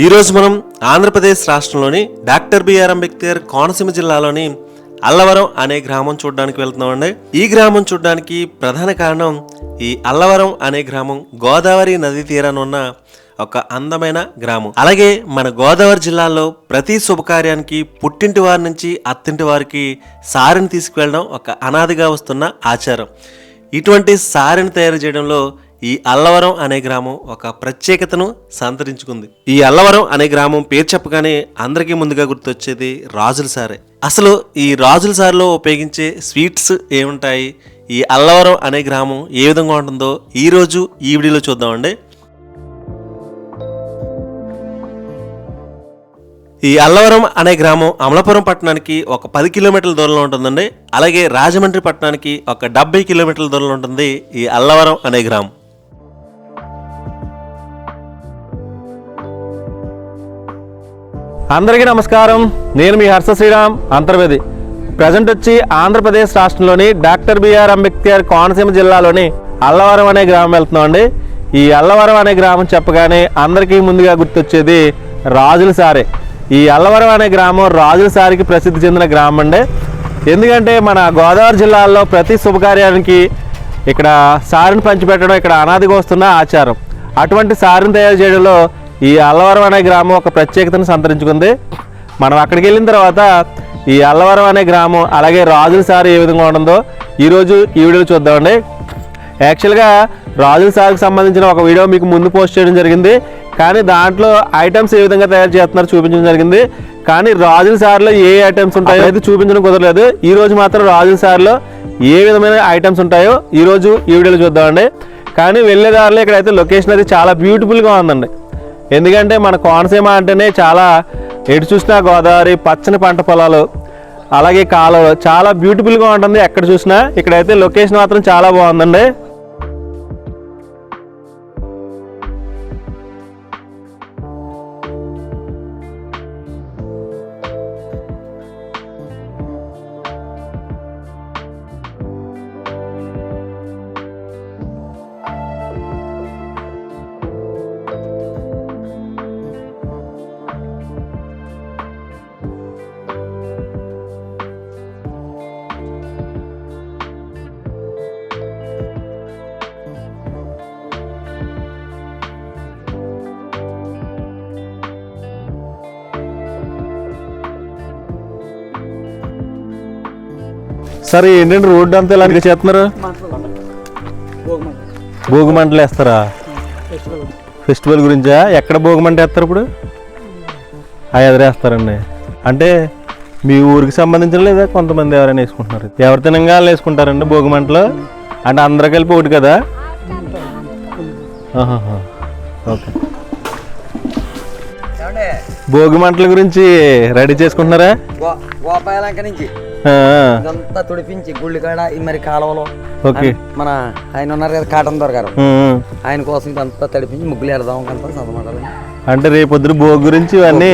ఈరోజు మనం ఆంధ్రప్రదేశ్ రాష్ట్రంలోని డాక్టర్ బిఆర్ అంబేద్కర్ కోనసీమ జిల్లాలోని అల్లవరం అనే గ్రామం చూడడానికి వెళ్తున్నామండి. ఈ గ్రామం చూడడానికి ప్రధాన కారణం ఈ అల్లవరం అనే గ్రామం గోదావరి నది తీరాన ఉన్న ఒక అందమైన గ్రామం. అలాగే మన గోదావరి జిల్లాలో ప్రతి శుభకార్యానికి పుట్టింటి వారి నుంచి అత్తింటి వారికి సారిని తీసుకువెళ్ళడం ఒక అనాదిగా వస్తున్న ఆచారం. ఇటువంటి సారిని తయారు చేయడంలో ఈ అల్లవరం అనే గ్రామం ఒక ప్రత్యేకతను సంతరించుకుంది. ఈ అల్లవరం అనే గ్రామం పేరు చెప్పగానే అందరికీ ముందుగా గుర్తొచ్చేది రాజుల సారే. అసలు ఈ రాజుల సారిలో ఉపయోగించే స్వీట్స్ ఏముంటాయి? ఈ అల్లవరం అనే గ్రామం ఏ విధంగా ఉంటుందో ఈ రోజు ఈ వీడియోలో చూద్దామండి. ఈ అల్లవరం అనే గ్రామం అమలాపురం పట్టణానికి ఒక పది కిలోమీటర్ల దూరంలో ఉంటుందండి. అలాగే రాజమండ్రి పట్టణానికి ఒక డెబ్బై కిలోమీటర్ల దూరంలో ఉంటుంది ఈ అల్లవరం అనే గ్రామం. అందరికీ నమస్కారం. నేను మీ హర్ష శ్రీరామ్ అంతర్వేది. ప్రజెంట్ వచ్చి ఆంధ్రప్రదేశ్ రాష్ట్రంలోని డాక్టర్ బిఆర్ అంబేద్కర్ కోనసీమ జిల్లాలోని అల్లవరం అనే గ్రామం వెళ్తున్నామండి. ఈ అల్లవరం అనే గ్రామం చెప్పగానే అందరికీ ముందుగా గుర్తొచ్చేది రాజుల సారే. ఈ అల్లవరం అనే గ్రామం రాజుల సారికి ప్రసిద్ధి చెందిన గ్రామం అండి. ఎందుకంటే మన గోదావరి జిల్లాలో ప్రతి శుభకార్యానికి ఇక్కడ సారిని పంచిపెట్టడం ఇక్కడ అనాదిగా వస్తున్న ఆచారం. అటువంటి సారిని తయారు చేయడంలో ఈ అల్లవరం అనే గ్రామం ఒక ప్రత్యేకతను సంతరించుకుంది. మనం అక్కడికి వెళ్ళిన తర్వాత ఈ అల్లవరం అనే గ్రామం అలాగే రాజుల సారి ఏ విధంగా ఉంటుందో ఈరోజు ఈ వీడియోలో చూద్దామండి. యాక్చువల్గా రాజుల సార్కి సంబంధించిన ఒక వీడియో మీకు ముందు పోస్ట్ చేయడం జరిగింది. కానీ దాంట్లో ఐటమ్స్ ఏ విధంగా తయారు చేస్తున్నారో చూపించడం జరిగింది. కానీ రాజుల సార్లో ఏ ఐటమ్స్ ఉంటాయో అయితే చూపించడం కుదరలేదు. ఈ రోజు మాత్రం రాజుల సార్లో ఏ విధమైన ఐటమ్స్ ఉంటాయో ఈ రోజు ఈ వీడియోలో చూద్దామండి. కానీ వెళ్ళే దారిలో ఇక్కడైతే లొకేషన్ అయితే చాలా బ్యూటిఫుల్గా ఉందండి. ఎందుకంటే మన కోనసీమ అంటేనే చాలా ఎటు చూసినా గోదావరి పచ్చని పంట పొలాలు అలాగే కాలువలు. చాలా బ్యూటిఫుల్గా ఉంటుంది ఎక్కడ చూసినా. ఇక్కడైతే లొకేషన్ మాత్రం చాలా బాగుందండి. సరే ఏంటంటే రోడ్డు అంతా ఇలాంటిగా చేస్తున్నారు? భోగి మంటలు వేస్తారా? ఫెస్టివల్ గురించా? ఎక్కడ భోగి మంట వేస్తారు ఇప్పుడు? ఆ ఎదురేస్తారండి అంటే మీ ఊరికి సంబంధించిన లేదా కొంతమంది ఎవరైనా వేసుకుంటున్నారు? ఎవరి తినంగా వాళ్ళు వేసుకుంటారండి భోగి మంటలు అంటే అందరూ కలిపి ఒకటి కదా. ఓకే. భోగి మంటల గురించి రెడీ చేసుకుంటున్నారా? గో- గోపాలంక నుంచి. ఇదంతా తుడిపించి గుళ్ళు కాడ ఈ మరి కాలువలో. ఓకే. మన ఆయన ఉన్నారు కదా కాటన్ దొర గారు. ఆయన కోసం ఇదంతా తడిపించి ముగ్గులు ఎడదాం అంతా చదవమాటాలి అంటే రేపు పొద్దున భోగి గురించి ఇవన్నీ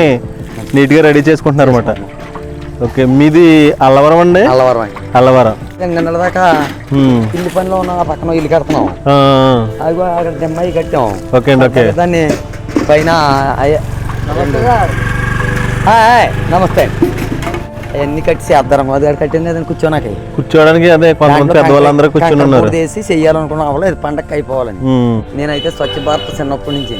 నీట్గా రెడీ చేసుకుంటున్నారు అనమాట ఓకే మీది అల్లవరం అండి? అల్లవరం అల్లవరం. నిన్న దాకా. ఇల్లు పనిలో ఉన్న ఆ పక్కన ఇల్లు కడుతున్నాం. అది కూడా అక్కడ దెమ్మాయి కట్టాం. ఓకే అండి ఓకే. దాన్ని పైన నమస్తే. అవన్నీ కట్టి చేద్దాం? అది అక్కడ కట్టింది ఏదైనా కూర్చోనాకి. కూర్చోవడానికి అదే కొంతమంది పెద్దవాళ్ళందరూ కూర్చొని ఉన్నారు. వేసి చెయ్యాలనుకున్నాం. అవ్వలేదు పండగకి అయిపోవాలని. ఉమ్. నేనైతే స్వచ్ఛ భారత్ చిన్నప్పటి నుంచి.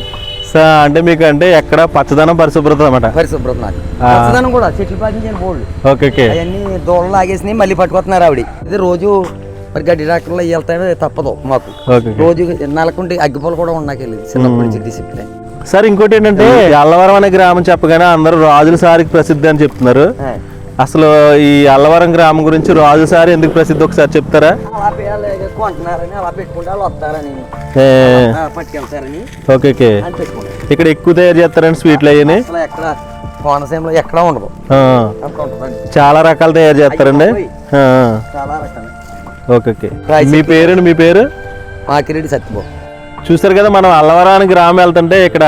అంటే మీకు అంటే ఎక్కడ పచ్చదనం పరిశుభ్రత అనమాట పరిశుభ్రత. పచ్చదనం కూడా చెట్లు పాటించాను బోల్డ్. Okay okay. అవన్నీ దూడలు లాగేసినాయి మళ్ళీ పట్టుకొస్తున్నారు ఆవిడ. ఇది రోజు మరి గడ్డి డాక్టర్లో వెళ్తామే తప్పదు మాకు. రోజు నెలకుంటే అగ్గిపూలు కూడా ఉండకెళ్ళి చిన్నప్పటి నుంచి డిసిప్లిన్. సార్ ఇంకోటి ఏంటంటే అల్లవరం అనే గ్రామం చెప్పగానే అందరూ రాజుల సారికి ప్రసిద్ధి అని చెప్తున్నారు. అసలు ఈ అల్లవరం గ్రామం గురించి రాజుల సారి ఎందుకు ప్రసిద్ధి ఒకసారి చెప్తారా? ఓకే ఇక్కడ ఎక్కువ తయారు చేస్తారండి స్వీట్లు అయ్యి అసలు ఎక్కడ కోనసీమలో ఎక్కడ ఉండదు చాలా రకాలు తయారు చేస్తారండి. Okay okay. మీ పేరండి మీ పేరు? మాకిరెడ్డి సత్యబాబు. చూసారు కదా మనం అల్లవరానికి గ్రామం వెళ్తుంటే ఇక్కడ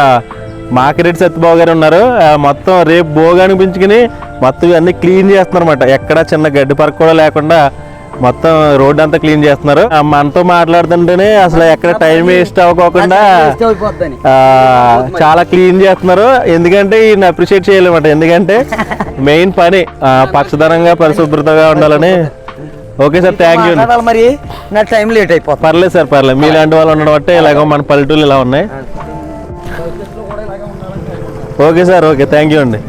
మాకిరెడ్డి సత్యబాబు గారు ఉన్నారు. మొత్తం రేపు భోగి అనిపించుకుని మొత్తం ఇవన్నీ క్లీన్ చేస్తున్నారు అనమాట ఎక్కడ చిన్న గడ్డి పరక కూడా లేకుండా మొత్తం రోడ్ అంతా క్లీన్ చేస్తున్నారు. మనతో మాట్లాడుతుంటేనే అసలు ఎక్కడ టైం వేస్ట్ అవ్వకోకుండా చాలా క్లీన్ చేస్తున్నారు. ఎందుకంటే ఈయన అప్రిషియేట్ చేయాలన్నమాట ఎందుకంటే మెయిన్ పని పచ్చదనంగా పరిశుభ్రతగా ఉండాలని. ఓకే సార్ థ్యాంక్ యూ మరి? నా టైం లేట్ అయిపోతుంది. పర్లేదు సార్ పర్లేదు. మీలాంటి వాళ్ళు ఉండడం బట్టే ఇలాగ మన పల్లెటూళ్ళు ఇలా ఉన్నాయి. Okay sir okay. Thank you అండి.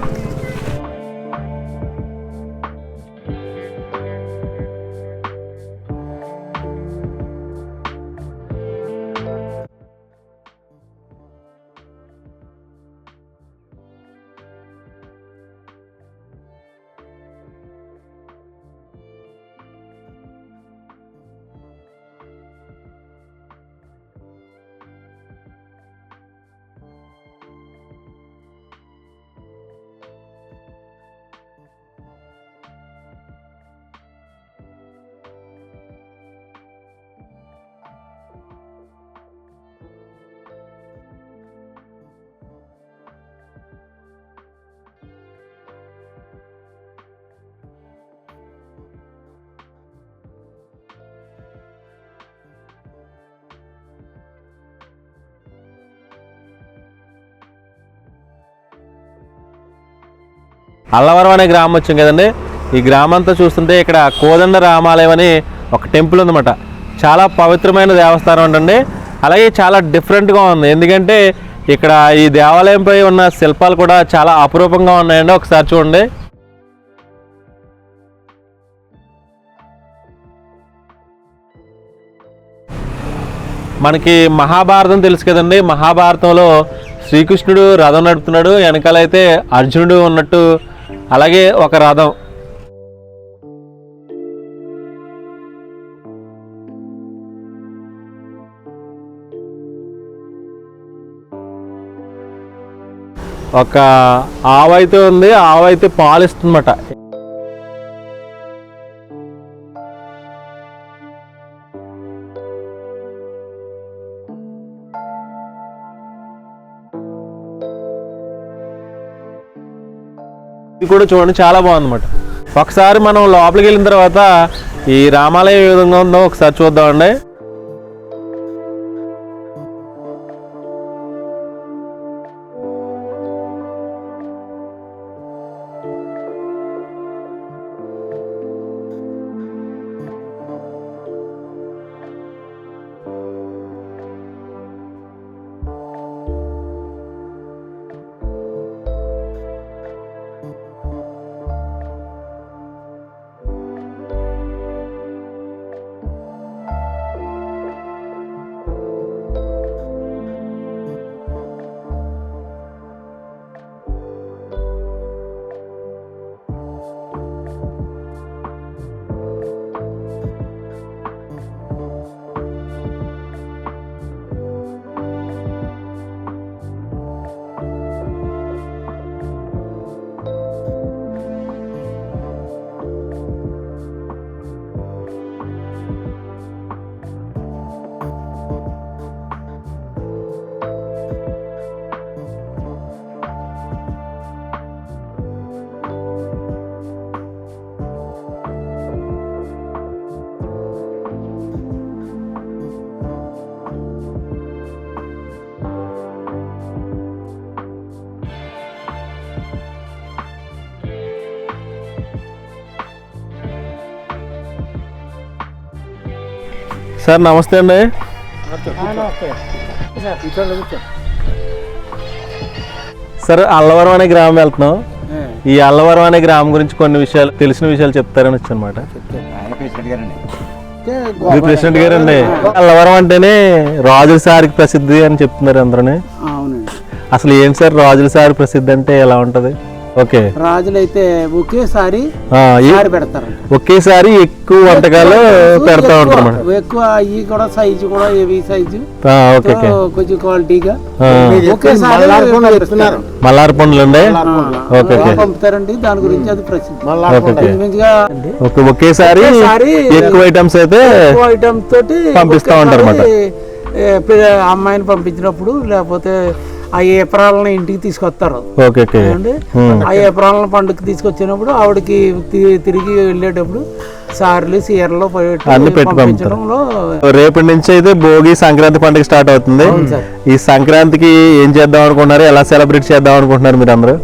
అల్లవరం అనే గ్రామం వచ్చాం కదండి. ఈ గ్రామంతో చూస్తుంటే ఇక్కడ కోదండ రామాలయం అని ఒక టెంపుల్ ఉందన్నమాట. చాలా పవిత్రమైన దేవస్థానం ఉండండి అలాగే చాలా డిఫరెంట్గా ఉంది. ఎందుకంటే ఇక్కడ ఈ దేవాలయంపై ఉన్న శిల్పాలు కూడా చాలా అపురూపంగా ఉన్నాయండి. ఒకసారి చూడండి. మనకి మహాభారతం తెలుసు కదండి. మహాభారతంలో శ్రీకృష్ణుడు రథం నడుపుతున్నాడు. వెనకాలైతే అర్జునుడు ఉన్నట్టు అలాగే ఒక రథం. ఒక ఆవైతే ఉంది ఆవైతే పాలు ఇది కూడా చూడండి చాలా బాగుందన్నమాట. ఒకసారి మనం లోపలికి వెళ్ళిన తర్వాత ఈ రామాలయం ఏ విధంగా ఉందో ఒకసారి చూద్దామండి. సార్ నమస్తే అండి. సరే అల్లవరం అనే గ్రామం వెళ్తున్నాం. ఈ అల్లవరం అనే గ్రామం గురించి కొన్ని విషయాలు తెలిసిన విషయాలు చెప్తారని వచ్చనమాట ఇది ప్రెసిడెంట్ గారు. అండి అల్లవరం అంటేనే రాజుల సారికి ప్రసిద్ధి అని చెప్తున్నారు అందరూ అవునండి. అసలు ఏంటి సార్ రాజుల సారి ప్రసిద్ధి అంటే ఎలా ఉంటది? ఓకే. రాజులైతే ఒకేసారి ఈ- పెడతారు. ఒకేసారి ఎక్కువ వంటకాలు పెడతా ఉంటారు ఎక్కువ అవి కూడా సైజు కూడా హెవీ సైజు ఆ, ఓకే ఓకే. కొంచెం క్వాలిటీగా ఒకేసారి. మల్లారి పండ్లు అండి ఓకే ఓకే. పంపుతారండి. దాని గురించి అది ప్రసిద్ధి. ఒకేసారి ఒకేసారి ఎక్కువ ఐటమ్స్ అయితే ఎక్కువ ఐటమ్ తోటి పంపిస్తా ఉంటారు అమ్మాయిని పంపించినప్పుడు లేకపోతే ఆ ఏప్రాలను ఇంటికి తీసుకొస్తారు? ఆ ఏప్రాలను పండుగ తీసుకొచ్చినప్పుడు ఆవిడకి తిరిగి వెళ్ళేటప్పుడు సార్లు పెట్టి అన్ని రేపటి నుంచి అయితే భోగి సంక్రాంతి పండుగ స్టార్ట్ అవుతుంది. ఈ సంక్రాంతికి ఏం చేద్దాం అనుకుంటున్నారు? ఎలా సెలబ్రేట్ చేద్దాం అనుకుంటున్నారు మీరు అందరూ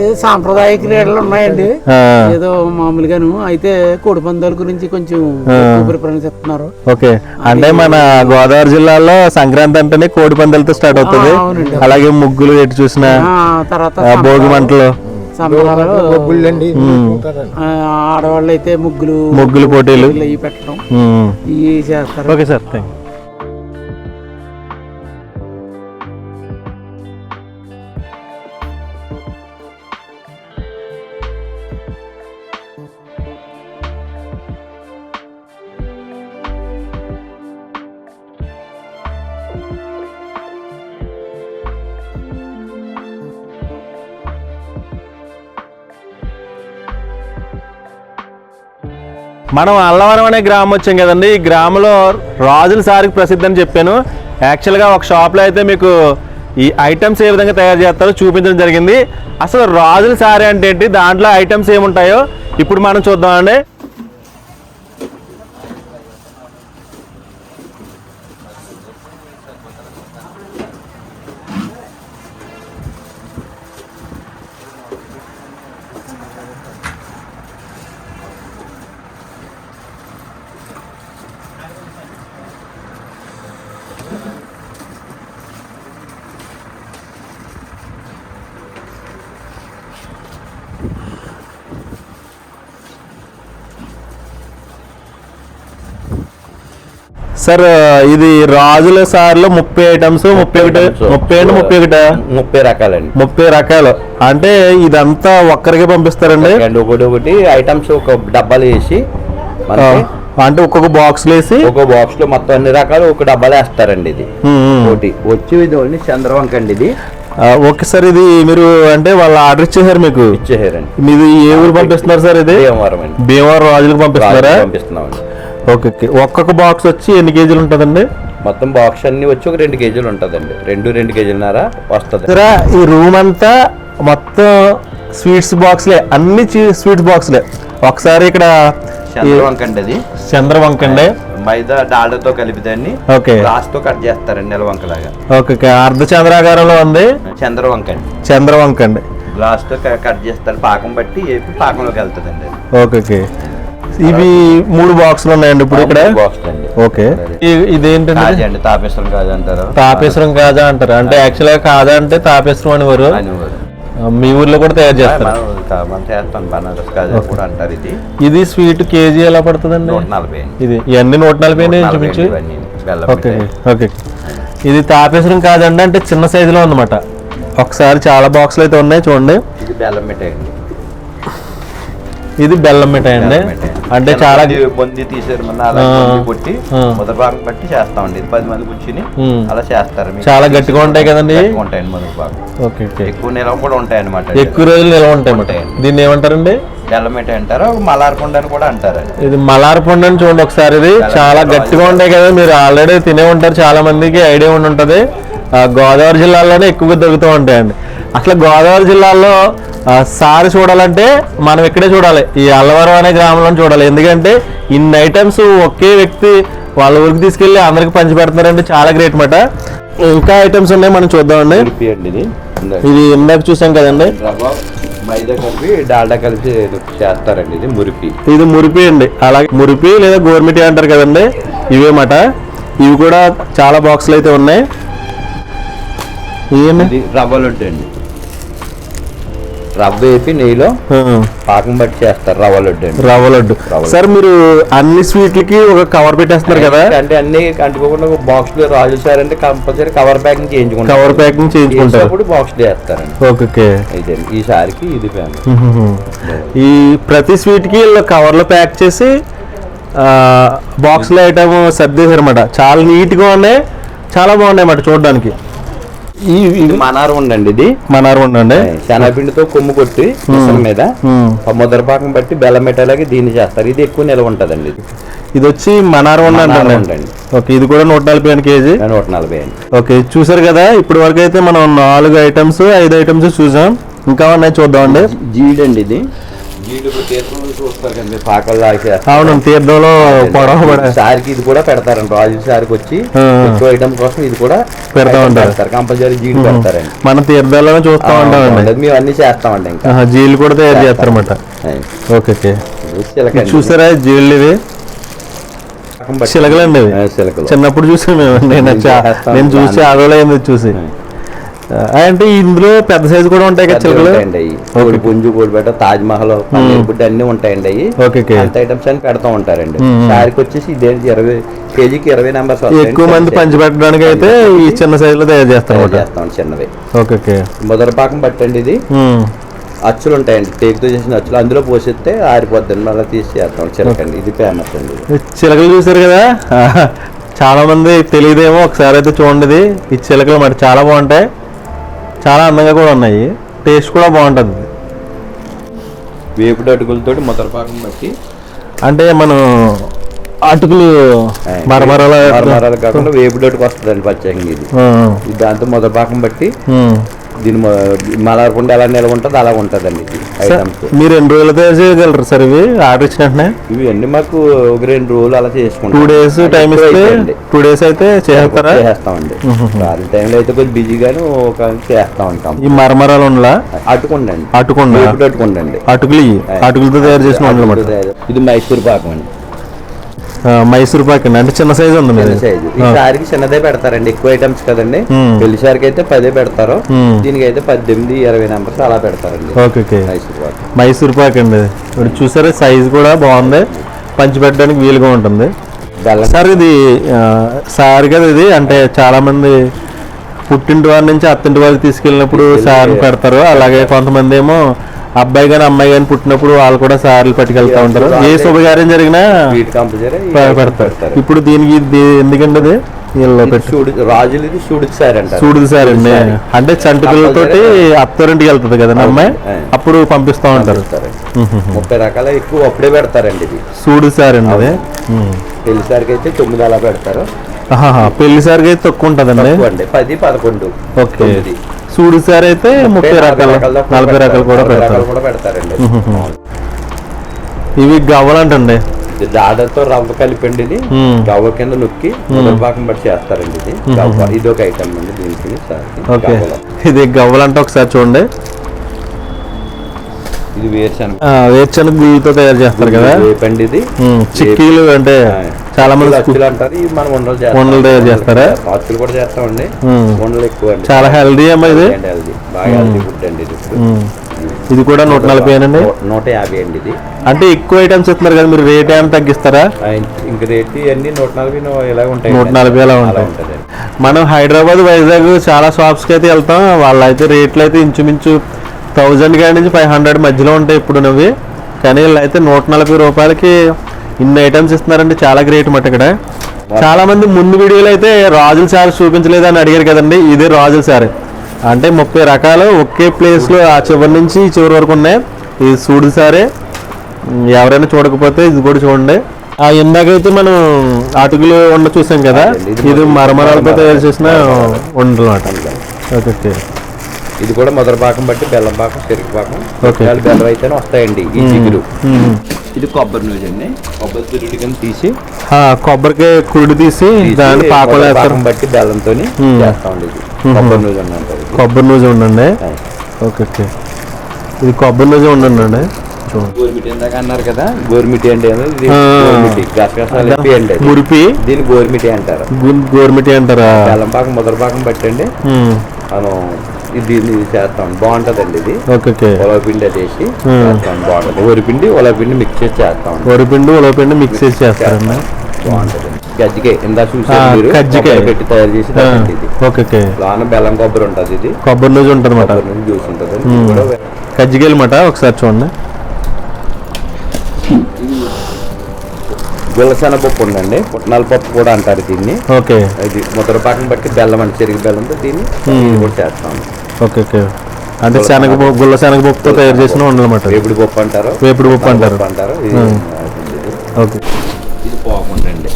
ఏ సాంప్రదాయ క్రీడలు ఉన్నాయండి. ఏదో మామూలుగాను. అయితే కోడి పందాల గురించి కొంచెం ఇస్తున్నారు ఓకే. అంటే మన గోదావరి జిల్లాలో సంక్రాంతి అంటేనే కోడి పందాలతో స్టార్ట్ అవుతుంది. అవునండి. అలాగే ముగ్గులు ఎటు చూసినా ఆ తర్వాత భోగి మంటలు. ఆడవాళ్ళు అయితే ముగ్గులు ముగ్గులు పోటీలు. ఇవి పెట్టడం. ఇవి చేస్తారు. Okay sir. థ్యాంక్ మనం అల్లవరం అనే గ్రామం వచ్చాం కదండి. ఈ గ్రామంలో రాజుల సారికి ప్రసిద్ధి అని చెప్పాను. యాక్చువల్గా ఒక షాప్లో అయితే మీకు ఈ ఐటమ్స్ ఏ విధంగా తయారు చేస్తారో చూపించడం జరిగింది. అసలు రాజుల సారీ అంటే ఏంటి? దాంట్లో ఐటమ్స్ ఏముంటాయో ఇప్పుడు మనం చూద్దామండి. సార్ ఇది రాజుల సార్లో ముప్పై ఐటమ్స్ ముప్పై ఒకటి ముప్పై ఏడు ముప్పై ఒకటి? ముప్పై రకాలండి. ముప్పై రకాలు. అంటే ఇదంతా ఒక్కరికే పంపిస్తారండి? అండ్ ఒకటి ఒకటి ఐటమ్స్ ఒక డబ్బాలు వేసి అంటే ఒక్కొక్క బాక్స్ వేసి? ఒక బాక్స్లో మొత్తం అన్ని రకాలు ఒక డబ్బాలు వేస్తారండి ఇది. ఒకటి వచ్చి ఇది చంద్రవంక అండి ఇది. ఓకే సార్ ఇది మీరు అంటే వాళ్ళు ఆర్డర్ ఇచ్చేసారు మీకు? ఇచ్చేసారండి మీది ఏ ఊరు పంపిస్తున్నారు సార్ ఇది? భీమవరం అండి. భీమవరం రాజులకు పంపిస్తున్నారా? రాజుకి పంపిస్తున్నామండి. Okay okay. ఒక్కొక్క బాక్స్ వచ్చి ఎన్ని కేజీలు ఉంటుందండి? మొత్తం బాక్స్ అన్ని వచ్చి ఒక రెండు కేజీలు ఉంటుందండి. రెండు రెండు కేజీలన్నర వస్తుంది. సరే ఈ రూమ్ అంతా మొత్తం స్వీట్స్ బాక్స్లే అన్ని స్వీట్స్ బాక్స్లే ఒకసారి ఇక్కడ చంద్రవంక అండి అది. చంద్రవంక అండి. మైదా డాల్డాతో కలిపి దాన్ని ఓకే. గ్లాస్తో కట్ చేస్తారండి నిలవంకలాగా. Okay okay. అర్ధ చంద్రాకారంలో ఉంది? చంద్రవంక అండి. చంద్రవంక అండి. గ్లాస్తో క- కట్ చేస్తారు. పాకం బట్టి ఏపి పాకంలోకి వెళ్తుందండి ఓకే. ఇవి మూడు బాక్సులు ఉన్నాయండి ఇప్పుడు ఇక్కడ? ఓకే. ఇ- ఇదేంటండి? కాజా అండి తాపేశ్వరం కాజా అంటారు. తాపేశ్వరం కాజా అంటారు. అంటే యాక్చువల్గా కాజా అంటే తాపేశ్వరం అనేవారు. మీ ఊర్లో కూడా తయారు చేస్తారు. ఇది. స్వీట్ కేజీ ఎలా పడుతుందండి? ఇది ఇవన్నీ నూట నలభై చూపించు. ఓకే. ఓకే. ఇది తాపేశ్వరం కాదండి అంటే చిన్న సైజులో ఉందన్నమాట ఒకసారి చాలా బాక్సులు అయితే ఉన్నాయి చూడండి. ఇది బెల్లం మిఠాయి ఇది బెల్లం మిఠాయి అండి. అంటే చాలా బొంది- తీసారు కొట్టి. మొదటి భాగం బట్టి చేస్తామండి. ఇది పది మంది కూర్చుని. అలా చేస్తారు. చాలా గట్టిగా ఉంటాయి కదండి? ఉంటాయండి మొదటి భాగం. ఓకే ఎక్కువ నిలవ కూడా ఉంటాయి అనమాట ఎక్కువ రోజులు నిల్వ ఉంటాయి. దీన్ని ఏమంటారండి? బెల్లం మిఠాయి అంటారు మలార్కొండ అని కూడా అంటారు. ఇది మలార్ పండు అని చూడండి ఒకసారి ఇది. చాలా గట్టిగా ఉంటాయి. కదా మీరు ఆల్రెడీ తినే ఉంటారు చాలా మందికి ఐడియా ఉండి ఉంటుంది. గోదావరి జిల్లాలోనే ఎక్కువగా దొరుకుతూ ఉంటాయండి. అసలు గోదావరి జిల్లాలో సారి చూడాలంటే మనం ఇక్కడే చూడాలి. ఈ అల్లవరం అనే గ్రామంలో చూడాలి. ఎందుకంటే ఇన్ని ఐటమ్స్ ఒకే వ్యక్తి వాళ్ళ ఊరికి తీసుకెళ్ళి అందరికి పంచి పెడుతున్నారంటే చాలా గ్రేట్ మాట. ఇంకా ఐటమ్స్ ఉన్నాయి మనం చూద్దామండి. ఇది. ఇందాక ఇది ఇందాక చూసాం కదండి. రవ్వ మైదా కలిపి డాల్డా కలిపి చేస్తారండి ఇది మురిపి. ఇది మురిపి అండి. అలాగే మురిపి లేదా గోర్మిటి అంటారు కదండి. ఇవే మాట. ఇవి కూడా చాలా బాక్సులు అయితే ఉన్నాయి. రవ్వ లడ్డు అండి రవ్వ వేపి నెయ్యిలో పాకం బట్టి చేస్తారు రవ్వ లడ్డు రవ్వ లడ్డు. సార్ మీరు అన్ని స్వీట్లకి ఒక కవర్ పెట్టేస్తున్నారు కదా? అంటే అన్ని అంటుకోకుండా ఒక బాక్స్లో రాజు సార్ అంటే కంపల్సరీ కవర్ ప్యాకింగ్ చేయించుకుంటారు. కవర్ ప్యాకింగ్ చేయించుకుంటారు. చేసినప్పుడు బాక్స్ వేస్తారండి. ఓకే ఓకే అయితే ఈసారికి ఇది ఈ ప్రతి స్వీట్కి వీళ్ళు కవర్లో ప్యాక్ చేసి బాక్స్లో ఐటమ్ సర్దేశారు అనమాట చాలా నీట్గా ఉన్నాయి. చాలా బాగున్నాయి అన్నమాట చూడడానికి. ఇది మనారు ఉండండి ఇది. మనారు ఉండండి శనగపిండితో కొమ్ము కొట్టి మీద మ్మ్. ఆ ముద్రపాకం బట్టి బెల్లం పెట్టేలాగా దీన్ని చేస్తారు. ఇది ఎక్కువ నిల్వ ఉంటుందండి ఇది. ఇది వచ్చి మనారు అండి. ఓకే ఇది కూడా నూట నలభై ఐదు కేజీ? నూట నలభై అండి. ఓకే చూసారు కదా ఇప్పటి వరకు అయితే మనం నాలుగు ఐటమ్స్ ఐదు ఐటమ్స్ చూసాం. ఇంకా ఉన్నాయి జీడండి ఇది జీడు పాకలు లాగేస్తారు అవును తీర్థంలో పొడవ పడ సారికి ఇది కూడా పెడతారండి రాజు సారికి వచ్చి. ఎక్కువ ఐటమ్ కోసం ఇది కూడా పెడతా ఉంటారు. కంపల్సరీ జీడి పెడతారండి. మన తీర్థాలను చూస్తూ ఉంటామండి. మేము అన్ని చేస్తామండి ఇంకా. జీలు కూడా తయారు చేస్తారన్నమాట. ఓకే. చూసారా జీళ్ళు ఇవి? చిలకలండి చిలకలు. చిన్నప్పుడు చూసాను మేము. నేను నేను చూసి ఏంది చూసి. అంటే ఇందులో పెద్ద సైజు కూడా ఉంటాయి కదా చిలకలు? కోడి పుంజు కోడి పెట్ట తాజ్ మహల్ గుడ్డ అన్ని ఉంటాయండి అవి. Okay okay. అంత ఐటమ్స్ అని పెడతా ఉంటారండి. సారికి వచ్చేసి ఇదే ఇరవై కేజీకి ఇరవై నెంబర్స్ ఎక్కువ మంది పంచిపెట్టడానికి అయితే ఈ చిన్న సైజులో తయారు చేస్తారు అన్నమాట. చేస్తాం చిన్నవి. Okay okay. మొదటి పాకం పట్టండి ఇది. అచ్చులు ఉంటాయండి. టేక్తో చేసిన అచ్చులు. అందులో పోసిస్తే ఆరిపోద్దండి మళ్ళీ తీసి చేస్తాం చిలకండి ఇది ఫేమస్ అండి చిలకలు చూసారు కదా. చాలా మంది తెలియదేమో. ఒకసారి అయితే చూడండి. ఈ చిలకలు మరి చాలా బాగుంటాయి. చాలా అందంగా కూడా ఉన్నాయి. టేస్ట్ కూడా బాగుంటుంది. వేపుడు అటుకులతోటి మొదటి పాకం బట్టి అంటే మనం అటుకులు మరమరాల మరమరాలు కాకుండా వేపుడు అటుకు వస్తుందండి ప్రత్యేకంగా ఇది. దాంతో మొదటి పాకం బట్టి. దీని మలారకుండా ఎలా నిల్వ ఉంటుంది అలా ఉంటుందండి ఇది ఐటమ్స్ మీరు ఎన్ని రోజులు తయారు చేయగలరు సార్ ఇవి? ఆర్డర్ ఇచ్చిన వెంటనే? ఇవి అన్ని మాకు ఒక రెండు రోజులు అలా చేసుకుంటాం. టూ డేస్ టైం ఇస్తే. టూ డేస్ అయితే చేస్తారా? చేస్తామండి. ఖాళీ టైంలో అయితే కొంచెం బిజీగాను ఒక చేస్తా ఉంటాం. ఈ మరమరాలు ఉండలా? అటుకుండండి. అటుకుండా? వేపుడు అటుకుండండి అటుకులు అటుకులతో తయారు చేసిన ఇది మైసూర్ పాకం అండి. మైసూర్ పాక్ అండి. అంటే చిన్న సైజు ఉంది చిన్న సైజు ఈ సారికి చిన్నదే పెడతారండి. ఎక్కువ ఐటమ్స్ కదండి. పెళ్ళి సారికి అయితే పదే పెడతారు. దీనికి అయితే పద్దెనిమిది ఇరవై నెంబర్స్ అలా పెడతారండి. Okay okay. మైసూర్ పాకం. మైసూర్ పాక్ అండి. ఇప్పుడు చూసారా సైజ్ కూడా బాగుంది. పంచి పెట్టడానికి వీలుగా ఉంటుంది. సార్ ఇది సార్ కదా ఇది. అంటే చాలా మంది పుట్టింటి వారి నుంచి అత్తింటి వారికి తీసుకెళ్ళినప్పుడు సార్లు పెడతారు. అలాగే కొంతమంది ఏమో అబ్బాయి కానీ అమ్మాయి కానీ పుట్టినప్పుడు వాళ్ళు కూడా సార్లు పట్టుకెళ్తా ఉంటారు. ఏ శుభకార్యం జరిగినా పెడతారు. ఇప్పుడు దీనికి అది? వీళ్ళు రాజులు సార్ సార్ అండి. అంటే చంటి పిల్లలతోటి అత్తరింటికి వెళ్తుంది కదా అమ్మాయి? అప్పుడు పంపిస్తా ఉంటారు. ముప్పై రకాల ఎక్కువ అప్పుడే పెడతారండి ఇది. చూడు సార్ అండి అది. పెళ్ళి సారికి అయితే తొమ్మిది అలా పెడతారు. పెళ్ళి సార్కి అయితే తక్కువ ఉంటుందండి? తక్కువ అండి. పది పదకొండు. ఓకే. సూడి సార్ అయితే ముప్పై రకాలు నలభై రకాలు కూడా పెడతారండి. ఇవి గవ్వలంటండి. ఇది దాడతో రవ్వ కలిపండి ఇది. గవ్వ కింద నొక్కి భాగం బట్టి చేస్తారండి ఇది. గవ్వ ఇది ఒక ఐటమ్ అండి దీనికి. ఇది గవ్వలంటే ఒకసారి చూడండి. ఇది వేరుశనగ. వేరుశనగ గుళ్ళతో తయారు చేస్తారు కదా? వేపండి ఇది చిక్కీలు అంటే చాలా మంది అచ్చులు అంటారు ఇవి మనం ఉండలు తయారు చేస్తారా? అచ్చులు కూడా చేస్తామండి. ఉండలు ఎక్కువ అండి. చాలా హెల్దీ అమ్మా ఇది? హెల్దీ బాగా హెల్దీ ఫుడ్ అండి ఇది కూడా నూట నలభై అండి నూట యాభై అండి ఇది. అంటే ఎక్కువ ఐటమ్స్ ఇస్తున్నారు కదా మీరు రేట్ ఏమైనా తగ్గిస్తారా? ఇంక రేటు అన్ని నూట నలభై ఇలా ఉంటాయి నూట నలభై అలా ఉంటాయి. మనం హైదరాబాద్ వైజాగ్ చాలా షాప్స్కి అయితే వెళ్తాం. వాళ్ళైతే రేట్లు అయితే ఇంచుమించు థౌజండ్ కాడి నుంచి ఫైవ్ హండ్రెడ్ మధ్యలో ఉంటాయి ఇప్పుడు నవ్వి కానీ వీళ్ళు అయితే నూట నలభై రూపాయలకి ఇన్ని ఐటమ్స్ ఇస్తున్నారంటే చాలా గ్రేట్ మాట ఇక్కడ. చాలా మంది ముందు వీడియోలో అయితే రాజుల సార్ చూపించలేదు అని అడిగారు కదండి ఇదే రాజుల సార్. అంటే ముప్పై రకాలు ఒకే ప్లేస్లో ఆ చివరి నుంచి చివరి వరకు ఉన్నాయి. ఇది సూడి సారే ఎవరైనా చూడకపోతే ఇది కూడా చూడండి. ఆ ఇందాకైతే మనం అటుకులు ఉండ చూసాం కదా ఇది మరమరాలతో తయారు చేసిన ఉండలు ఓకే. ఇది కూడా మొదటి పాకం బట్టి బెల్లం పాకం చెరుకు ఓకే. ఇవాళ బెల్లం అయితేనే వస్తాయండి ఈ చిగురు. ఇది కొబ్బరి నూజు అండి. కొబ్బరి తురుడి కింద తీసి ఆ, కొబ్బరికాయ కుడి తీసి దాన్ని పాకలో వేస్తారు పాకం బట్టి బెల్లంతో. చేస్తామండి ఇది. కొబ్బరి నూజు ఇది. కొబ్బరి నూజు ఉండండి. Okay okay. ఇది కొబ్బరి నూజు ఉండండి గోరుమిటి ఇందాక అన్నారు కదా. గోరుమిటి అంటే. గోరుమిటి. గసగసాలు అండి. మురిపి. దీన్ని గోరుమిటి అంటారు. గోరుమిటి అంటారా? బెల్లం పాకం మొదటి పాకం బట్టి అండి. మ్మ్. మనం ఇది ఇది చేస్తాం. బాగుంటదండి ఇది. Okay okay. ఉలవ పిండి అది వేసి చేస్తాం. బాగుంటది. వరి పిండి ఉలవ పిండి మిక్స్ చేసి చేస్తాం. వరిపిండి ఉలవపిండి మిక్స్ చేసి చేస్తారండి. బాగుంటది. గజ్జికాయ ఇందా చూసారు పెట్టి తయారు చేసి ఇది. Okay okay. లోన బెల్లం కొబ్బరి ఉంటుంది ఇది. కొబ్బరి నూజు ఉంటుంది అన్నమాట. జ్యూస్ ఉంటుంది. మాట ఒకసారి చూడండి. గులసెనపప్పు ఉందండి. పుట్నాల పప్పు కూడా అంటారు దీన్ని. ఓకే. ఇది ముద్రపాకం బట్టి బెల్లం అంటే చెరిగి బెల్లంతో దీన్ని కూడా చేస్తాం. Okay okay. అంటే శనగపప్పు గుల్ల శనగపప్పుతో తయారు చేసిన ఉండలన్నమాట వేపుడు పప్పు అంటారు. వేపుడు పప్పు అంటారు. అంటారు. ఓకే. ఇది పోకుండా అండి.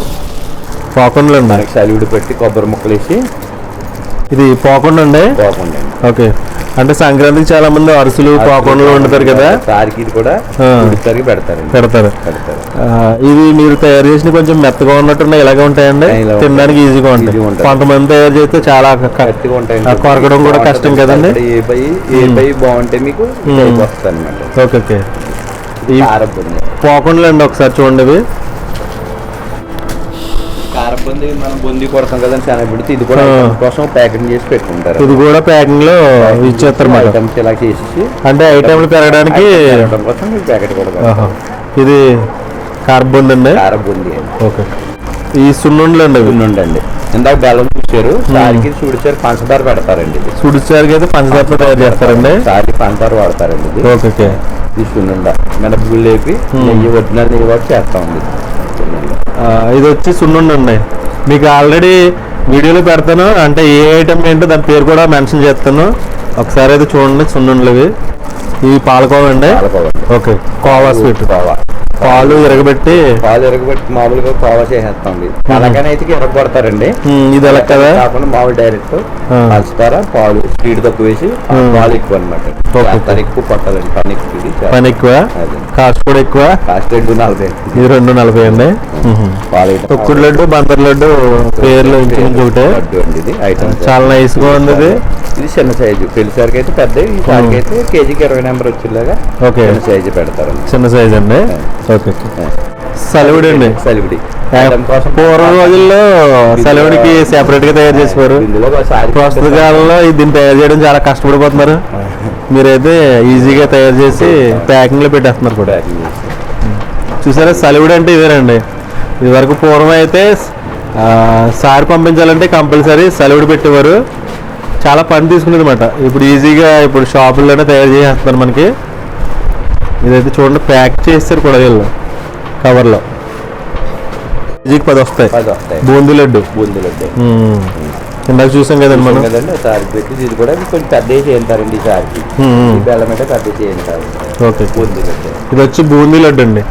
మనకి సలివిడి పెట్టి కొబ్బరి ముక్కలు వేసి ఇది పోకుండా అండి. పోకుండండి ఓకే. అంటే సంక్రాంతికి చాలా మంది అరుసులు పోకుండా వండుతారు కదా? కూడా పెడతారు. పెడతారు. ఇవి మీరు తయారు చేసిన కొంచెం మెత్తగా ఉన్నట్టున్నాయి. ఇలాగే ఉంటాయండి. తినడానికి ఈజీగా ఉంటాయి. కొంతమంది తయారు చేస్తే చాలా కొరకడం కూడా కష్టం కదండి. ఏ పై ఏ పై బాగుంటే మీకు ఓకే ఓకే. పోకుండా అండి ఒకసారి చూడండి కారపుంది మనం బొంది కొడతాం కదండి శనగపిడితే ఇది కూడా కోసం ప్యాకింగ్ చేసి పెట్టుకుంటారు. ఇది కూడా ప్యాకింగ్లో ఇచ్చేస్తారు ఐటమ్స్ ఇలా చేసి అంటే ఐటెంలు పెరగడానికి కోసం ప్యాకెట్ కూడా. ఇది కార్బన్ అండి? కారపుంది అండి. ఓకే. ఈ సున్నుండలు అండి అవి? ఉండండి ఇందాక బెల్లం చూసారు సారికి చూడిచారు పంచదార పెడతారండి. సుడిచారుకి అయితే పంచదారతో తయారు చేస్తారండి? సారికి పంచదార వాడతారండి ఓకే ఈ సున్నుండ. మినపగుళ్ళు లేపి నెయ్యి ఒరిజినల్ నెయ్యి కూడా చేస్తా ఉంది సున్నుండ. ఆ, ఇది వచ్చి సున్నుండ అండి. మీకు ఆల్రెడీ వీడియోలో పెడతాను. అంటే ఏ ఐటమ్ ఏంటో దాని పేరు కూడా మెన్షన్ చేస్తాను. ఒకసారి అయితే చూడండి సున్నుండలు ఇవి ఇవి పాలకోవ అండి? పాలకోవ. అండి. Okay kova sweet. కోవా పాలు ఇరగబెట్టి పాలు ఎరగబెట్టి మామూలుగా కోవా చేసేస్తాం ఇది అలాగనే అయితే ఎరగొడతారండి ఉమ్, ఇది ఎలా కదా? కాకుండా మామూలు డైరెక్ట్ ఆ. పంచదార పాలు స్పీడ్ తక్కువ వేసి పాలు ఎక్కువ అనమాట ఎక్కువ పట్టాలండి పని ఎక్కువ పని ఎక్కువ. కాస్ట్ కూడా ఎక్కువ? కాస్ట్ రెండు నలభై. ఇది రెండు నలభై అండి. పాలు తొక్కుడు లడ్డు బందర్ లడ్డు పేర్లు ఒకటే. చాలా nice గా ఉంది ఇది. చిన్న సైజు. పెళ్ళిసారికి అయితే పెద్ద ఈ సారికి అయితే కేజీకి ఇరవై నెంబర్ వచ్చేలాగా చిన్న సైజు పెడతారండి. చిన్న సైజ్ అండి. ఓకే సలివిడి అండి. పూర్వం రోజుల్లో సలివిడికి సెపరేట్గా తయారు చేసేవారు ప్రస్తుత కాలంలో ఇది దీన్ని తయారు చేయడం చాలా కష్టపడిపోతున్నారు. మీరైతే ఈజీగా తయారు చేసి ప్యాకింగ్లో పెట్టేస్తున్నారు కూడా. చూసారా సలివిడి అంటే ఇదేనండి. ఇది వరకు పూర్వం అయితే ఆ, సారి పంపించాలంటే కంపల్సరీ సలివిడి పెట్టేవారు. చాలా పని తీసుకునేది అనమాట ఇప్పుడు ఈజీగా ఇప్పుడు షాపుల్లోనే తయారు చేసేస్తున్నారు మనకి. ఇదైతే చూడండి ప్యాక్ చేస్తారు కూడా వీళ్ళు కవర్లో. కేజీకి పది వస్తాయి. బూందీ లడ్డు. బూందీ లడ్డు. ఇందాక చూసాం కదండి మనం. కదండి సారీ పెట్టి ఇది కూడా కొంచెం పెద్ద చేయంటారండి ఈ సారికి బెల్లం అయితే పెద్ద చేయంటారు ఓకే. బూందీ లడ్డు. ఇది వచ్చి బూందీ లడ్డు అండి.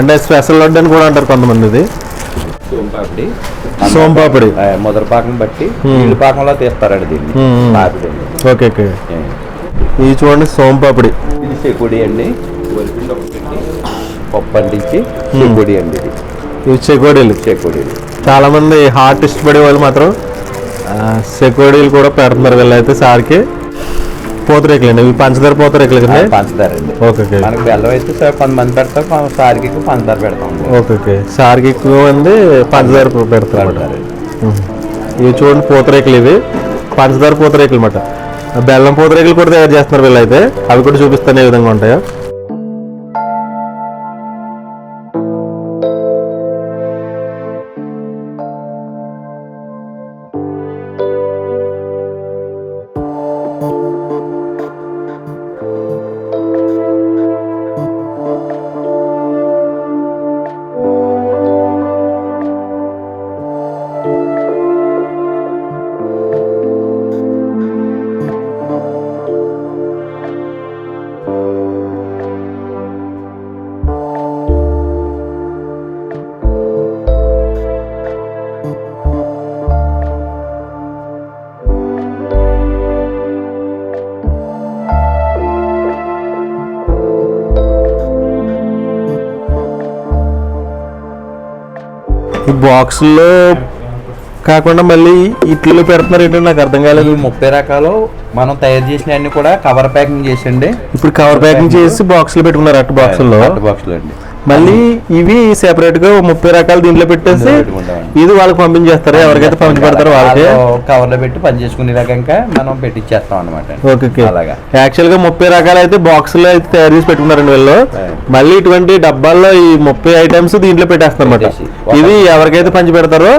అంటే స్పెషల్ లడ్డు అని కూడా అంటారు కొంతమంది ఇది. సోంపాపిడి. సోంపాపిడి. పాకం బట్టి. నీళ్ళు పాకంలో తీస్తారండి దీన్ని. Okay okay. ఇది చూడండి సోంపాపిడి ఇది చెకుడి అండి. పప్పు అంటించి చెకుడి అండి ఇది. ఇవి చెకోడీలు. చెకుడి చాలా మంది హార్ట్ ఇష్టపడే వాళ్ళు మాత్రం చెకోడీలు కూడా పెడుతున్నారు వీళ్ళైతే సార్కి. పూతరేకులు అండి ఇవి పంచదార పూతరేకులు కదండి పంచదార అండి. Okay okay. మనకు బెల్లం అయితే సార్ కొంతమంది పెడతారు సారికి ఎక్కువ పంచదార పెడతాం ఓకే ఓకే. సార్కి ఎక్కువ మంది పంచదార పెడతారు అన్నమాట. ఇవి చూడండి పూతరేకులు ఇవి. పంచదార పూతరేకులు అనమాట బెల్లం పూతరేకులు కూడా తయారు చేస్తున్నారు వీళ్ళైతే. అవి కూడా చూపిస్తాను ఏ విధంగా ఉంటాయో. బాక్సుల్లో కాకుండా మళ్ళీ ఇట్లో పెడుతున్నారు ఏంటంటే నాకు అర్థం కాలేదు. ముప్పై రకాలు మనం తయారు చేసిన అన్ని కూడా కవర్ ప్యాకింగ్ చేసండి. ఇప్పుడు కవర్ ప్యాకింగ్ చేసి బాక్సులు పెట్టుకున్నారు అట్టు బాక్సుల్లో. బాక్సులు అండి. మళ్ళీ ఇవి సెపరేట్గా ముప్పై రకాలు దీంట్లో పెట్టేసి. ఇది వాళ్ళకి పంపించేస్తారు? ఎవరికైతే పంపించి పెడతారో వాళ్ళకి? కవర్లో పెట్టి పని చేసుకునేలాగా ఇంకా మనం పెట్టించేస్తాం అనమాట ఓకే ఓకే. అలాగా. యాక్చువల్గా ముప్పై రకాలు అయితే బాక్సులు అయితే తయారు చేసి పెట్టుకున్నారండి వీళ్ళు మళ్ళీ ఇటువంటి డబ్బాల్లో ఈ ముప్పై ఐటమ్స్ దీంట్లో పెట్టేస్తారు అనమాట. ఇది ఎవరికైతే పంచి పెడతారో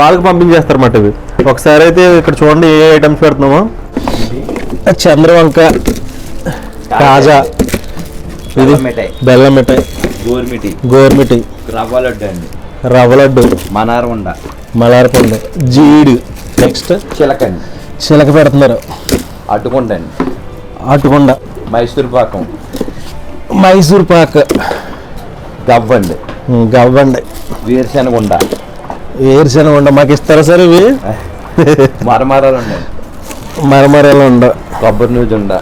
వాళ్ళకి పంపించేస్తారు అన్నమాట ఇవి. ఒకసారి అయితే ఇక్కడ చూడండి ఏ ఐటమ్స్ పెడుతున్నామో. చంద్రవంక కాజా. ఇది బెల్లం మిఠాయి. బెల్లం మిఠాయి. గోర్మిటి గోర్మిటి రవ్వ లడ్డు అండి. రవ్వ లడ్డు మనార ఉండ మలారపండు. జీడి. నెక్స్ట్ చిలకండి చిలక పెడుతున్నారు. అడ్డుకుండండి అటుకొండ. మైసూర్ పాకం మైసూర్ పాక్ గవ్వండి. గవ్వండి వేరుశనగ ఉండ వేరుశనగ ఉండ మాకు ఇస్తారా సార్ ఇవి? మరమరాలు ఉండండి మరమరాలు ఉండ కొబ్బరి నూజు ఉండ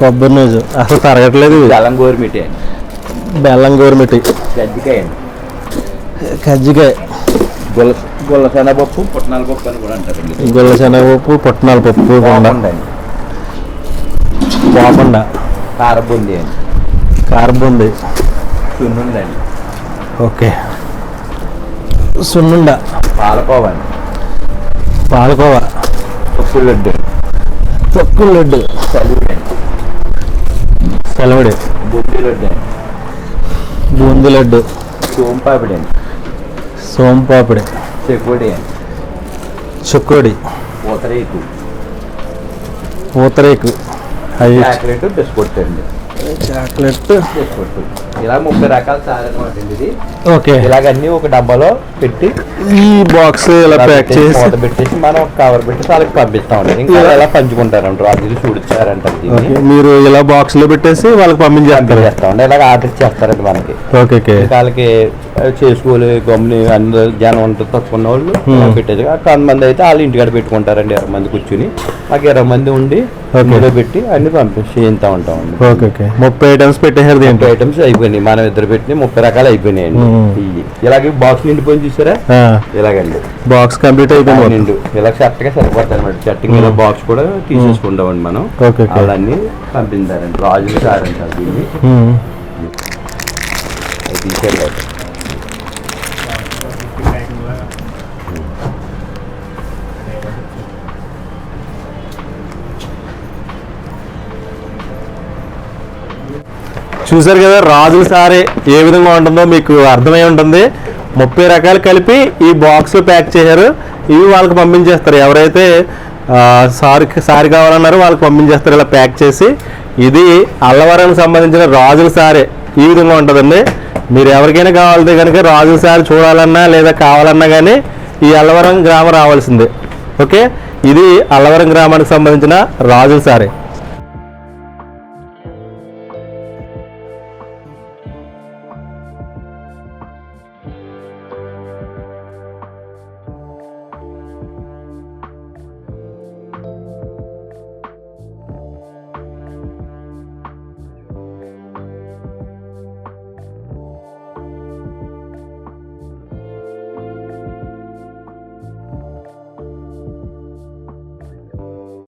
కొబ్బరి నూజు అసలు తరగట్లేదు బెల్లం గోరుమిటి అండి బెల్లం గోరుమిటి గజ్జికాయ అండి కజ్జికాయ గుల్ల గుల్ల శనగపప్పు పుట్నాల పప్పు అని కూడా అంటారండి గుల్ల శనగపప్పు పుట్నాల పప్పు పోకుండా కారబుంది అండి. కార్బుంది సున్నుండండి ఓకే. సున్నుండ. పాలకోవ అండి. పాలకోవ. ఉప్పు లడ్డు. తొక్కు లడ్డు. చలివి అండి. సెలవుడి బుద్ధి లడ్డు బూందీ లడ్డు. సోంపాపిడి అండి. సోంపాపిడి. చెకోడి చుక్కోడి. పూతరేకు పూతరేకు చాక్లెట్ బిస్కెట్ అండి. చాక్లెట్ బిస్కెట్ ఇలా ముప్పై రకాల సాధనం ఇది. ఓకే ఇలాగన్నీ ఒక డబ్బాలో పెట్టి ఈ బాక్స్ ఇలా ప్యాక్ చేసి మూత పెట్టేసి మనం ఒక కవర్ పెట్టి వాళ్ళకి పంపిస్తామండి. ఇంకా ఇలా- ఎలా పంచుకుంటారంట రాజులు దీన్ని. మీరు ఇలా బాక్స్లో పెట్టేసి వాళ్ళకి చేస్తామండి ఇలాగ ఆర్డర్ చేస్తారండి మనకి ఓకే వాళ్ళకి చేసుకోలే గమ్ముని అందరూ జనం ఉంటుంది తక్కువ ఉన్న వాళ్ళు. పెట్టేది కొంతమంది అయితే వాళ్ళు ఇంటికాడ పెట్టుకుంటారండి ఇరవై మంది కూర్చుని. మాకు ఇరవై మంది ఉండి. ఇందులో పెట్టి అన్ని పంపించి చేయిస్తూ ఉంటామండి. ఓకే ముప్పై ఐటమ్స్ పెట్టేశారు ముప్పై ఐటమ్స్ అయిపోయినాయి మనం ఇద్దరు పెట్టిన ముప్పై రకాలు అయిపోయినాయండి. ఇలాగే బాక్స్ నిండిపోయి చూసారా? ఇలాగండి. బాక్స్ కంప్లీట్ అయిపోయింది. నిండు. ఇలా షర్ట్గా సరిపోతాయి అనమాట షర్టింగ్ ఇలా బాక్స్ కూడా తీసేసుకుంటామండి మనం. అవన్నీ పంపించారండి రాజులు సార్ అంటారు దీన్ని తీసేయాలి చూసారు కదా రాజుల సారే ఏ విధంగా ఉంటుందో మీకు అర్థమై ఉంటుంది. ముప్పై రకాలు కలిపి ఈ బాక్స్లో ప్యాక్ చేశారు. ఇవి వాళ్ళకి పంపించేస్తారు. ఎవరైతే సారికి సారి కావాలన్నారో వాళ్ళకి పంపించేస్తారు ఇలా ప్యాక్ చేసి. ఇది అల్లవరానికి సంబంధించిన రాజుల సారే. ఈ విధంగా ఉంటుందండి. మీరు ఎవరికైనా కావాలంటే కనుక రాజుల సారి చూడాలన్నా లేదా కావాలన్నా కానీ ఈ అల్లవరం గ్రామం రావాల్సిందే. ఓకే? ఇది అల్లవరం గ్రామానికి సంబంధించిన రాజుల సారే.